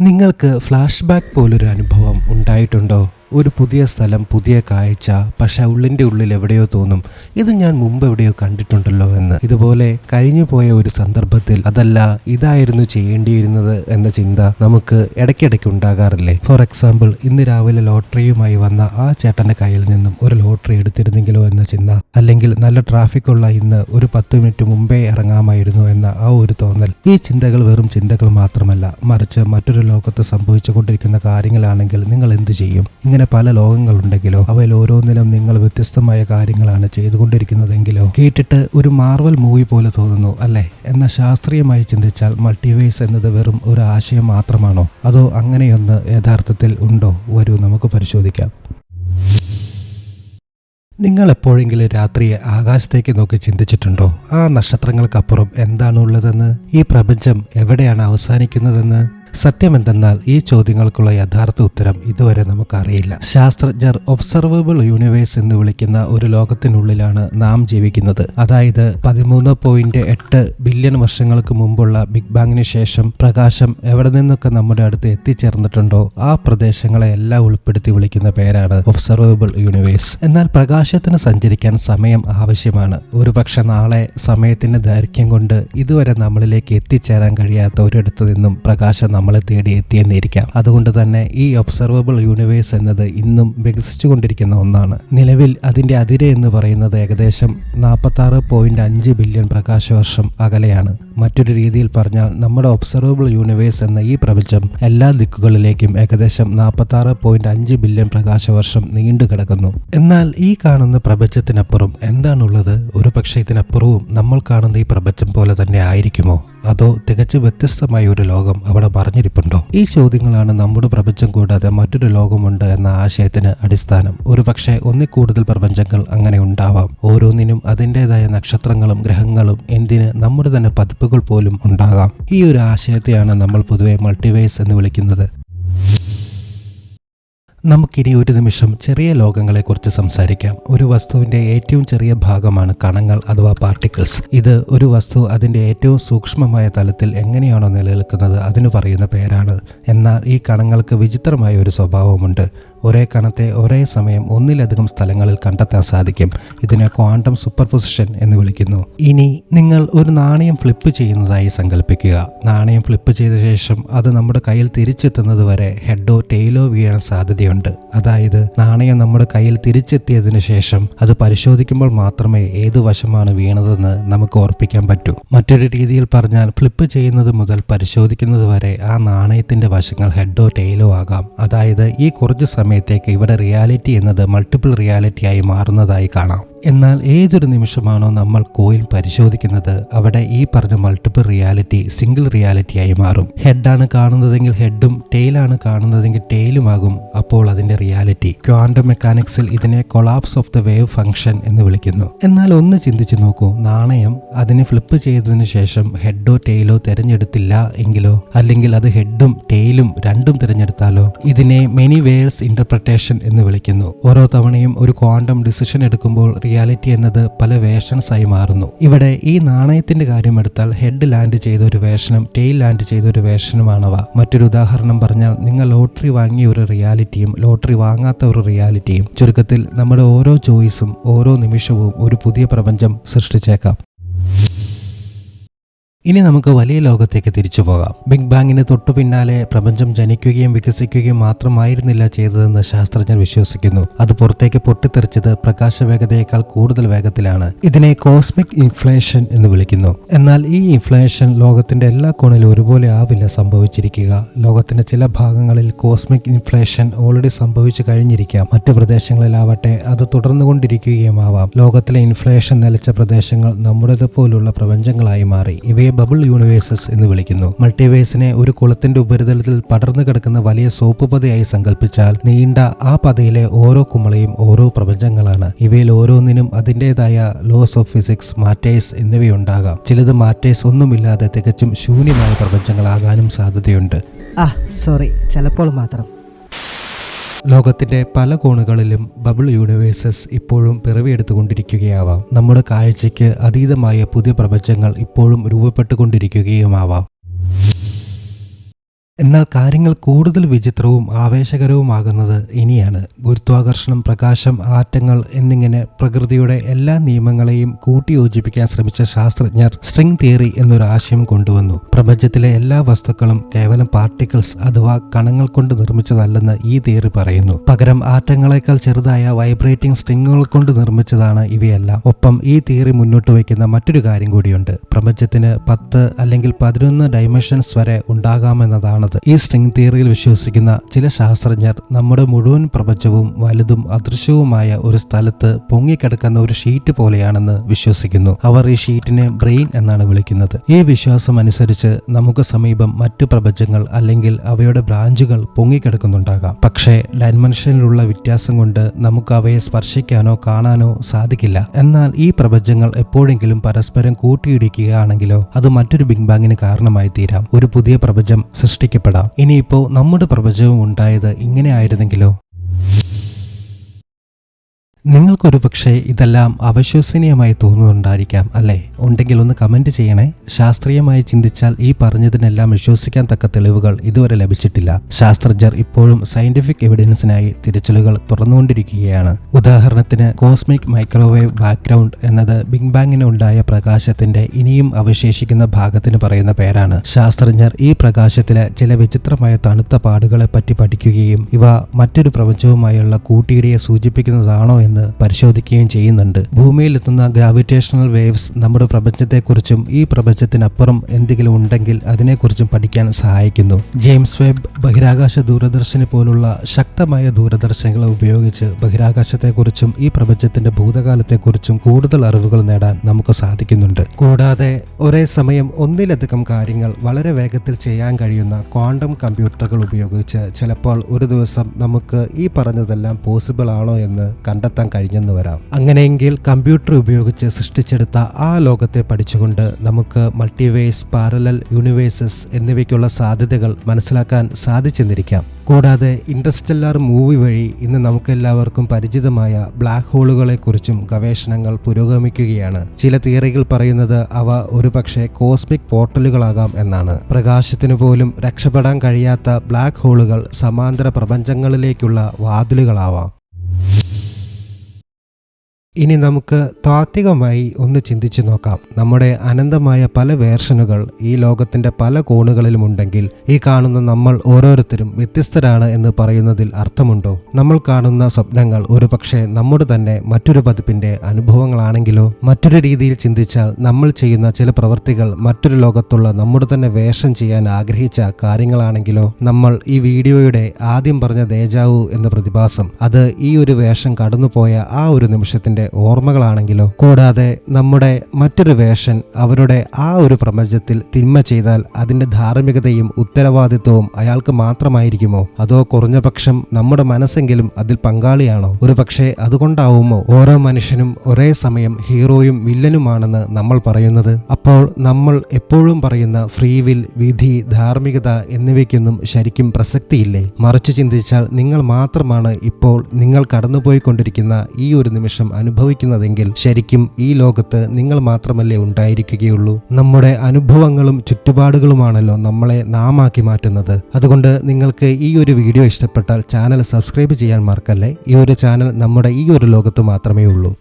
നിങ്ങൾക്ക് flash back പോലൊരു അനുഭവം ഉണ്ടായിട്ടുണ്ടോ? ഒരു പുതിയ സ്ഥലം പുതിയ കാഴ്ച പക്ഷെ ഉള്ളിന്റെ ഉള്ളിൽ എവിടെയോ തോന്നും ഇത് ഞാൻ മുമ്പ് എവിടെയോ കണ്ടിട്ടുണ്ടല്ലോ എന്ന്. ഇതുപോലെ കഴിഞ്ഞു പോയ ഒരു സന്ദർഭത്തിൽ അതല്ല ഇതായിരുന്നു ചെയ്യേണ്ടിയിരുന്നത് എന്ന ചിന്ത നമുക്ക് ഇടയ്ക്കിടയ്ക്ക് ഉണ്ടാകാറില്ലേ? ഫോർ എക്സാമ്പിൾ ഇന്ന് രാവിലെ ലോട്ടറിയുമായി വന്ന ആ ചേട്ടന്റെ കയ്യിൽ നിന്നും ഒരു ലോട്ടറി എടുത്തിരുന്നെങ്കിലോ എന്ന ചിന്ത അല്ലെങ്കിൽ നല്ല ട്രാഫിക് ഉള്ള ഇന്ന് ഒരു പത്ത് മിനിറ്റ് മുമ്പേ ഇറങ്ങാമായിരുന്നു എന്ന ആ ഒരു തോന്നൽ. ഈ ചിന്തകൾ വെറും ചിന്തകൾ മാത്രമല്ല മറിച്ച് മറ്റൊരു ലോകത്ത് സംഭവിച്ചുകൊണ്ടിരിക്കുന്ന കാര്യങ്ങളാണെങ്കിൽ നിങ്ങൾ എന്ത് ചെയ്യും? ഇങ്ങനെ പല ലോകങ്ങളുണ്ടെങ്കിലോ അവയിൽ ഓരോന്നിലും നിങ്ങൾ വ്യത്യസ്തമായ കാര്യങ്ങളാണ് ചെയ്തുകൊണ്ടിരിക്കുന്നതെങ്കിലോ കേട്ടിട്ട് ഒരു മാർവൽ മൂവി പോലെ തോന്നുന്നു അല്ലേ? എന്ന ശാസ്ത്രീയമായി ചിന്തിച്ചാൽ മൾട്ടിവേഴ്സ് എന്നത് വെറും ഒരു ആശയം മാത്രമാണോ? അതോ അങ്ങനെയൊന്ന് യഥാർത്ഥത്തിൽ ഉണ്ടോ? വരൂ നമുക്ക് പരിശോധിക്കാം. നിങ്ങൾ എപ്പോഴെങ്കിലും രാത്രി ആകാശത്തേക്ക് നോക്കി ചിന്തിച്ചിട്ടുണ്ടോ? ആ നക്ഷത്രങ്ങൾക്കപ്പുറം എന്താണുള്ളതെന്ന്? ഈ പ്രപഞ്ചം എവിടെയാണ് അവസാനിക്കുന്നതെന്ന്? സത്യം എന്തെന്നാൽ ഈ ചോദ്യങ്ങൾക്കുള്ള യഥാർത്ഥ ഉത്തരം ഇതുവരെ നമുക്കറിയില്ല. ശാസ്ത്രജ്ഞർ ഒബ്സർവബിൾ യൂണിവേഴ്സ് എന്ന് വിളിക്കുന്ന ഒരു ലോകത്തിനുള്ളിലാണ് നാം ജീവിക്കുന്നത്. അതായത് പതിമൂന്ന് പോയിന്റ് എട്ട് ബില്യൺ വർഷങ്ങൾക്ക് മുമ്പുള്ള ബിഗ് ബാങ്ങിന് ശേഷം പ്രകാശം എവിടെ നിന്നൊക്കെ നമ്മുടെ അടുത്ത് എത്തിച്ചേർന്നിട്ടുണ്ടോ ആ പ്രദേശങ്ങളെ എല്ലാം ഉൾപ്പെടുത്തി വിളിക്കുന്ന പേരാണ് ഒബ്സർവബിൾ യൂണിവേഴ്സ്. എന്നാൽ പ്രകാശത്തിന് സഞ്ചരിക്കാൻ സമയം ആവശ്യമാണ്. ഒരുപക്ഷെ നാളെ സമയത്തിന്റെ ദൈർഘ്യം കൊണ്ട് ഇതുവരെ നമ്മളിലേക്ക് എത്തിച്ചേരാൻ കഴിയാത്ത ഒരിടത്തു നിന്നും പ്രകാശം നമ്മളെ തേടി എത്തിയെന്നിരിക്കാം. അതുകൊണ്ട് തന്നെ ഈ ഒബ്സർവബിൾ യൂണിവേഴ്സ് എന്നത് ഇന്നും വികസിച്ചുകൊണ്ടിരിക്കുന്ന ഒന്നാണ്. നിലവിൽ അതിന്റെ അതിര് എന്ന് പറയുന്നത് ഏകദേശം നാൽപ്പത്തി ആറ് പോയിന്റ് അഞ്ച് ബില്യൺ പ്രകാശവർഷം അകലെയാണ്. മറ്റൊരു രീതിയിൽ പറഞ്ഞാൽ നമ്മുടെ ഒബ്സർവബിൾ യൂണിവേഴ്സ് എന്ന ഈ പ്രപഞ്ചം എല്ലാ ദിക്കുകളിലേക്കും ഏകദേശം നാൽപ്പത്തി ആറ് പോയിന്റ് അഞ്ച് ബില്യൺ പ്രകാശവർഷം നീണ്ടു കിടക്കുന്നു. എന്നാൽ ഈ കാണുന്ന പ്രപഞ്ചത്തിനപ്പുറം എന്താണുള്ളത്? ഒരു പക്ഷേ ഇതിനപ്പുറവും നമ്മൾ കാണുന്ന ഈ പ്രപഞ്ചം പോലെ തന്നെ ആയിരിക്കുമോ? അതോ തികച്ചും വ്യത്യസ്തമായ ഒരു ലോകം അവിടെ മറിഞ്ഞിരിപ്പുണ്ടോ ഈ ചോദ്യങ്ങളാണ് നമ്മുടെ പ്രപഞ്ചം കൂടാതെ മറ്റൊരു ലോകമുണ്ട് എന്ന ആശയത്തിന് അടിസ്ഥാനം. ഒരു പക്ഷേ ഒന്നിൽ കൂടുതൽ പ്രപഞ്ചങ്ങൾ അങ്ങനെ ഉണ്ടാവാം. ഓരോന്നിനും അതിന്റെതായ നക്ഷത്രങ്ങളും ഗ്രഹങ്ങളും എന്തിന് നമ്മുടെ തന്നെ പതിപ്പുകൾ പോലും ഉണ്ടാകാം. ഈ ഒരു ആശയത്തെയാണ് നമ്മൾ പൊതുവെ മൾട്ടിവേഴ്സ് എന്ന് വിളിക്കുന്നത്. നമുക്കിനി ഒരു നിമിഷം ചെറിയ ലോകങ്ങളെക്കുറിച്ച് സംസാരിക്കാം. ഒരു വസ്തുവിന്റെ ഏറ്റവും ചെറിയ ഭാഗമാണ് കണങ്ങൾ അഥവാ പാർട്ടിക്കിൾസ് ഇത് ഒരു വസ്തു അതിന്റെ ഏറ്റവും സൂക്ഷ്മമായ തലത്തിൽ എങ്ങനെയാണോ നിലനിൽക്കുന്നത് അതിന് പറയുന്ന പേരാണ്. എന്നാൽ ഈ കണങ്ങൾക്ക് വിചിത്രമായ ഒരു സ്വഭാവമുണ്ട്. ഒരേ കണത്തെ ഒരേ സമയം ഒന്നിലധികം സ്ഥലങ്ങളിൽ കണ്ടെത്താൻ സാധിക്കും. ഇതിനെ ക്വാണ്ടം സൂപ്പർപൊസിഷൻ എന്ന് വിളിക്കുന്നു. ഇനി നിങ്ങൾ ഒരു നാണയം ഫ്ലിപ്പ് ചെയ്യുന്നതായി സങ്കല്പിക്കുക. നാണയം ഫ്ലിപ്പ് ചെയ്ത ശേഷം അത് നമ്മുടെ കയ്യിൽ തിരിച്ചെത്തുന്നത് വരെ ഹെഡോ ടെയിലോ വീഴാൻ സാധ്യതയുണ്ട്. അതായത് നാണയം നമ്മുടെ കയ്യിൽ തിരിച്ചെത്തിയതിനു ശേഷം അത് പരിശോധിക്കുമ്പോൾ മാത്രമേ ഏത് വശമാണ് വീണതെന്ന് നമുക്ക് ഓർപ്പിക്കാൻ പറ്റൂ. മറ്റൊരു രീതിയിൽ പറഞ്ഞാൽ ഫ്ലിപ്പ് ചെയ്യുന്നത് മുതൽ പരിശോധിക്കുന്നത് വരെ ആ നാണയത്തിന്റെ വശങ്ങൾ ഹെഡോ ടെയിലോ ആകാം. അതായത് ഈ കുറച്ച് സമയത്തേക്ക് ഇവിടെ റിയാലിറ്റി എന്നത് മൾട്ടിപ്പിൾ റിയാലിറ്റിയായി മാറുന്നതായി കാണാം. എന്നാൽ ഏതൊരു നിമിഷമാണോ നമ്മൾ കോയിൽ പരിശോധിക്കുന്നത് അവിടെ ഈ പറഞ്ഞ മൾട്ടിപ്പിൾ റിയാലിറ്റി സിംഗിൾ റിയാലിറ്റിയായി മാറും. ഹെഡാണ് കാണുന്നതെങ്കിൽ ഹെഡും ടെയിലാണ് കാണുന്നതെങ്കിൽ ടെയിലുമാകും അപ്പോൾ അതിന്റെ റിയാലിറ്റി ക്വാണ്ടം മെക്കാനിക്സിൽ ഇതിനെ collapse of the wave function എന്ന് വിളിക്കുന്നു. എന്നാൽ ഒന്ന് ചിന്തിച്ചു നോക്കൂ നാണയം അതിനെ ഫ്ലിപ്പ് ചെയ്തതിനു ശേഷം ഹെഡോ ടെയിലോ തിരഞ്ഞെടുത്തില്ല എങ്കിലോ? അല്ലെങ്കിൽ അത് ഹെഡും ടെയിലും രണ്ടും തിരഞ്ഞെടുത്താലോ? ഇതിനെ മെനി വേഴ്സ് ഇന്റർപ്രിട്ടേഷൻ എന്ന് വിളിക്കുന്നു. ഓരോ തവണയും ഒരു ക്വാണ്ടം ഡിസിഷൻ എടുക്കുമ്പോൾ റിയാലിറ്റി എന്നത് പല വേഷൻസ് ആയി മാറുന്നു. ഇവിടെ ഈ നാണയത്തിന്റെ കാര്യം എടുത്താൽ ഹെഡ് ലാൻഡ് ചെയ്ത ഒരു വേഷനും ടെയിൽ ലാൻഡ് ചെയ്ത ഒരു വേഷനുമാണവ മറ്റൊരു ഉദാഹരണം പറഞ്ഞാൽ നിങ്ങൾ ലോട്ടറി വാങ്ങിയ ഒരു റിയാലിറ്റിയും ലോട്ടറി വാങ്ങാത്ത ഒരു റിയാലിറ്റിയും. ചുരുക്കത്തിൽ നമ്മുടെ ഓരോ ചോയ്സും ഓരോ നിമിഷവും ഒരു പുതിയ പ്രപഞ്ചം സൃഷ്ടിച്ചേക്കാം. ഇനി നമുക്ക് വലിയ ലോകത്തേക്ക് തിരിച്ചു പോകാം. ബിഗ് ബാങ്ങിന് തൊട്ടു പിന്നാലെ പ്രപഞ്ചം ജനിക്കുകയും വികസിക്കുകയും മാത്രമായിരുന്നില്ല ചെയ്തതെന്ന് ശാസ്ത്രജ്ഞർ വിശ്വസിക്കുന്നു. അത് പുറത്തേക്ക് പൊട്ടിത്തെറിച്ചത് പ്രകാശ വേഗതയേക്കാൾ കൂടുതൽ വേഗത്തിലാണ്. ഇതിനെ കോസ്മിക് ഇൻഫ്ലേഷൻ എന്ന് വിളിക്കുന്നു. എന്നാൽ ഈ ഇൻഫ്ലേഷൻ ലോകത്തിന്റെ എല്ലാ കോണിലും ഒരുപോലെ ആവില്ല സംഭവിച്ചിരിക്കുക. ലോകത്തിന്റെ ചില ഭാഗങ്ങളിൽ കോസ്മിക് ഇൻഫ്ലേഷൻ ഓൾറെഡി സംഭവിച്ചു കഴിഞ്ഞിരിക്കാം. മറ്റു പ്രദേശങ്ങളിലാവട്ടെ അത് തുടർന്നുകൊണ്ടിരിക്കുകയും ആവാം ലോകത്തിലെ ഇൻഫ്ലേഷൻ നിലച്ച പ്രദേശങ്ങൾ നമ്മുടേത് പോലുള്ള പ്രപഞ്ചങ്ങളായി മാറി. ഇവയെ ബബിൾ യൂണിവേഴ്സസ് എന്ന് വിളിക്കുന്നു. മൾട്ടിവേഴ്സിനെ ഒരു കുളത്തിന്റെ ഉപരിതലത്തിൽ പടർന്നു കിടക്കുന്ന വലിയ സോപ്പ് പതയായി സങ്കല്പിച്ചാൽ നീണ്ട ആ പതയിലെ ഓരോ കുമളയും ഓരോ പ്രപഞ്ചങ്ങളാണ്. ഇവയിൽ ഓരോന്നിനും അതിന്റെതായ ലോസ് ഓഫ് ഫിസിക്സ് മാറ്റേഴ്സ് എന്നിവയുണ്ടാകാം. ചിലത് മാറ്റേഴ്സ് ഒന്നുമില്ലാതെ തികച്ചും ശൂന്യമായ പ്രപഞ്ചങ്ങളാകാനും സാധ്യതയുണ്ട്. ആ സോറി ചിലപ്പോൾ മാത്രം. ലോകത്തിന്റെ പല കോണുകളിലും ബബിൾ യൂണിവേഴ്സസ് ഇപ്പോഴും പിറവിയെടുത്തുകൊണ്ടിരിക്കുകയാവാം. നമ്മുടെ കാഴ്ചയ്ക്ക് അതീതമായ പുതിയ പ്രപഞ്ചങ്ങൾ ഇപ്പോഴും രൂപപ്പെട്ടുകൊണ്ടിരിക്കുകയുമാവാം. എന്നാൽ കാര്യങ്ങൾ കൂടുതൽ വിചിത്രവും ആവേശകരവുമാകുന്നത് ഇനിയാണ്. ഗുരുത്വാകർഷണം പ്രകാശം ആറ്റങ്ങൾ എന്നിങ്ങനെ പ്രകൃതിയുടെ എല്ലാ നിയമങ്ങളെയും കൂട്ടിയോജിപ്പിക്കാൻ ശ്രമിച്ച ശാസ്ത്രജ്ഞർ സ്ട്രിംഗ് തിയറി എന്നൊരു ആശയം കൊണ്ടുവന്നു. പ്രപഞ്ചത്തിലെ എല്ലാ വസ്തുക്കളും കേവലം പാർട്ടിക്കിൾസ് അഥവാ കണങ്ങൾ കൊണ്ട് നിർമ്മിച്ചതല്ലെന്ന് ഈ തിയറി പറയുന്നു. പകരം ആറ്റങ്ങളെക്കാൾ ചെറുതായ വൈബ്രേറ്റിംഗ് സ്ട്രിങ്ങുകൾ കൊണ്ട് നിർമ്മിച്ചതാണ് ഇവയെല്ലാം. ഒപ്പം ഈ തിയറി മുന്നോട്ട് വയ്ക്കുന്ന മറ്റൊരു കാര്യം കൂടിയുണ്ട്. പ്രപഞ്ചത്തിന് പത്ത് അല്ലെങ്കിൽ പതിനൊന്ന് ഡൈമെൻഷൻസ് വരെ ഉണ്ടാകാമെന്നതാണത് ഈ സ്ട്രിംഗ് തിയറിയിൽ വിശ്വസിക്കുന്ന ചില ശാസ്ത്രജ്ഞർ നമ്മുടെ മുഴുവൻ പ്രപഞ്ചവും വലുതും അദൃശ്യവുമായ ഒരു സ്ഥലത്ത് പൊങ്ങിക്കിടക്കുന്ന ഒരു ഷീറ്റ് പോലെയാണെന്ന് വിശ്വസിക്കുന്നു. അവർ ഈ ഷീറ്റിനെ ബ്രെയിൻ എന്നാണ് വിളിക്കുന്നത്. ഈ വിശ്വാസം അനുസരിച്ച് നമുക്ക് സമീപം മറ്റു പ്രപഞ്ചങ്ങൾ അല്ലെങ്കിൽ അവയുടെ ബ്രാഞ്ചുകൾ പൊങ്ങിക്കിടക്കുന്നുണ്ടാകാം. പക്ഷേ ഡൈമെൻഷനിലുള്ള വ്യത്യാസം കൊണ്ട് നമുക്ക് അവയെ സ്പർശിക്കാനോ കാണാനോ സാധിക്കില്ല. എന്നാൽ ഈ പ്രപഞ്ചങ്ങൾ എപ്പോഴെങ്കിലും പരസ്പരം കൂട്ടിയിടിക്കുകയാണെങ്കിലോ അത് മറ്റൊരു ബിഗ് ബാങ്ങിന് കാരണമായി തീരാം. ഒരു പുതിയ പ്രപഞ്ചം സൃഷ്ടിക്കപ്പെടാം ഇനിയിപ്പോ നമ്മുടെ പ്രപഞ്ചവും ഉണ്ടായത് ഇങ്ങനെ ആയിരുന്നെങ്കിലോ? നിങ്ങൾക്കൊരു പക്ഷേ ഇതെല്ലാം അവിശ്വസനീയമായി തോന്നുന്നുണ്ടായിരിക്കാം അല്ലേ? ഉണ്ടെങ്കിൽ ഒന്ന് കമന്റ് ചെയ്യണേ. ശാസ്ത്രീയമായി ചിന്തിച്ചാൽ ഈ പറഞ്ഞതിനെല്ലാം വിശ്വസിക്കാൻ തക്ക തെളിവുകൾ ഇതുവരെ ലഭിച്ചിട്ടില്ല. ശാസ്ത്രജ്ഞർ ഇപ്പോഴും സയന്റിഫിക് എവിഡൻസിനായി തിരച്ചിലുകൾ തുറന്നുകൊണ്ടിരിക്കുകയാണ്. ഉദാഹരണത്തിന് കോസ്മിക് മൈക്രോവേവ് ബാക്ക്ഗ്രൗണ്ട് എന്നത് ബിഗ് ബാങ്ങിന് ഉണ്ടായ പ്രകാശത്തിന്റെ ഇനിയും അവശേഷിക്കുന്ന ഭാഗത്തിന് പറയുന്ന പേരാണ്. ശാസ്ത്രജ്ഞർ ഈ പ്രകാശത്തിലെ ചില വിചിത്രമായ തണുത്ത പാടുകളെ പറ്റി പഠിക്കുകയും ഇവ മറ്റൊരു പ്രപഞ്ചവുമായുള്ള കൂട്ടിയിടിയെ സൂചിപ്പിക്കുന്നതാണോ എന്ന് പരിശോധിക്കുകയും ചെയ്യുന്നുണ്ട്. ഭൂമിയിൽ എത്തുന്ന ഗ്രാവിറ്റേഷണൽ വേവ്സ് നമ്മുടെ പ്രപഞ്ചത്തെക്കുറിച്ചും ഈ പ്രപഞ്ചത്തിനപ്പുറം എന്തെങ്കിലും ഉണ്ടെങ്കിൽ അതിനെക്കുറിച്ചും പഠിക്കാൻ സഹായിക്കുന്നു. ജെയിംസ് വെബ് ബഹിരാകാശ ദൂരദർശിനി പോലുള്ള ശക്തമായ ദൂരദർശനങ്ങൾ ഉപയോഗിച്ച് ബഹിരാകാശത്തെക്കുറിച്ചും ഈ പ്രപഞ്ചത്തിന്റെ ഭൂതകാലത്തെക്കുറിച്ചും കൂടുതൽ അറിവുകൾ നേടാൻ നമുക്ക് സാധിക്കുന്നുണ്ട്. കൂടാതെ ഒരേ സമയം ഒന്നിലധികം കാര്യങ്ങൾ വളരെ വേഗത്തിൽ ചെയ്യാൻ കഴിയുന്ന ക്വാണ്ടം കമ്പ്യൂട്ടറുകൾ ഉപയോഗിച്ച് ചിലപ്പോൾ ഒരു ദിവസം നമുക്ക് ഈ പറഞ്ഞതെല്ലാം പോസിബിൾ ആണോ എന്ന് കണ്ടെത്താൻ കഴിഞ്ഞെന്ന് വരാം. അങ്ങനെയെങ്കിൽ കമ്പ്യൂട്ടർ ഉപയോഗിച്ച് സൃഷ്ടിച്ചെടുത്ത ആ ലോകത്തെ പഠിച്ചുകൊണ്ട് നമുക്ക് മൾട്ടിവേഴ്സ് പാരലൽ യൂണിവേഴ്സസ് എന്നിവയ്ക്കുള്ള സാധ്യതകൾ മനസ്സിലാക്കാൻ സാധിച്ചെന്നിരിക്കാം. കൂടാതെ ഇൻട്രസ്റ്റെല്ലാർ മൂവി വഴി ഇന്ന് നമുക്കെല്ലാവർക്കും പരിചിതമായ ബ്ലാക്ക് ഹോളുകളെക്കുറിച്ചും ഗവേഷണങ്ങൾ പുരോഗമിക്കുകയാണ്. ചില തിയറികൾ പറയുന്നത് അവ ഒരുപക്ഷെ കോസ്മിക് പോർട്ടലുകളാകാം എന്നാണ്. പ്രകാശത്തിനു പോലും രക്ഷപ്പെടാൻ കഴിയാത്ത ബ്ലാക്ക് ഹോളുകൾ സമാന്തര പ്രപഞ്ചങ്ങളിലേക്കുള്ള വാതിലുകളാവാം. ഇനി നമുക്ക് താത്വികമായി ഒന്ന് ചിന്തിച്ചു നോക്കാം. നമ്മുടെ അനന്തമായ പല വേർഷനുകൾ ഈ ലോകത്തിന്റെ പല കോണുകളിലുമുണ്ടെങ്കിൽ ഈ കാണുന്ന നമ്മൾ ഓരോരുത്തരും വ്യത്യസ്തരാണ് എന്ന് പറയുന്നതിൽ അർത്ഥമുണ്ടോ? നമ്മൾ കാണുന്ന സ്വപ്നങ്ങൾ ഒരുപക്ഷെ നമ്മുടെ തന്നെ മറ്റൊരു പതിപ്പിന്റെ അനുഭവങ്ങളാണെങ്കിലോ? മറ്റൊരു രീതിയിൽ ചിന്തിച്ചാൽ നമ്മൾ ചെയ്യുന്ന ചില പ്രവൃത്തികൾ മറ്റൊരു ലോകത്തുള്ള നമ്മുടെ തന്നെ വേഷം ചെയ്യാൻ ആഗ്രഹിച്ച കാര്യങ്ങളാണെങ്കിലോ? നമ്മൾ ഈ വീഡിയോയുടെ ആദ്യം പറഞ്ഞ ദേജാവു എന്ന പ്രതിഭാസം അത് ഈ ഒരു വേഷം കടന്നുപോയ ആ ഒരു നിമിഷത്തിന്റെ ഓർമ്മകളാണെങ്കിലോ? കൂടാതെ നമ്മുടെ മറ്റൊരു വേഷൻ അവരുടെ ആ ഒരു പ്രപഞ്ചത്തിൽ തിന്മ ചെയ്താൽ അതിന്റെ ധാർമ്മികതയും ഉത്തരവാദിത്വവും അയാൾക്ക് മാത്രമായിരിക്കുമോ? അതോ കുറഞ്ഞപക്ഷം നമ്മുടെ മനസ്സെങ്കിലും അതിൽ പങ്കാളിയാണോ? ഒരു പക്ഷേ അതുകൊണ്ടാവുമോ ഓരോ മനുഷ്യനും ഒരേ സമയം ഹീറോയും വില്ലനുമാണെന്ന് നമ്മൾ പറയുന്നത്? അപ്പോൾ നമ്മൾ എപ്പോഴും പറയുന്ന ഫ്രീ വിൽ വിധി ധാർമ്മികത എന്നിവയ്ക്കൊന്നും ശരിക്കും പ്രസക്തിയില്ലേ? മറിച്ച് ചിന്തിച്ചാൽ നിങ്ങൾ മാത്രമാണ് ഇപ്പോൾ നിങ്ങൾ കടന്നുപോയിക്കൊണ്ടിരിക്കുന്ന ഈ ഒരു നിമിഷം അനുഭവിക്കുന്നതെങ്കിൽ ശരിക്കും ഈ ലോകത്ത് നിങ്ങൾ മാത്രമല്ലേ ഉണ്ടായിരിക്കുകയുള്ളൂ. നമ്മുടെ അനുഭവങ്ങളും ചുറ്റുപാടുകളുമാണല്ലോ നമ്മളെ നാമാക്കി മാറ്റുന്നത്. അതുകൊണ്ട് നിങ്ങൾക്ക് ഈ ഒരു വീഡിയോ ഇഷ്ടപ്പെട്ടാൽ ചാനൽ സബ്സ്ക്രൈബ് ചെയ്യാൻ മറക്കല്ലേ? ഈ ഒരു ചാനൽ നമ്മുടെ ഈ ഒരു ലോകത്ത് മാത്രമേ ഉള്ളൂ.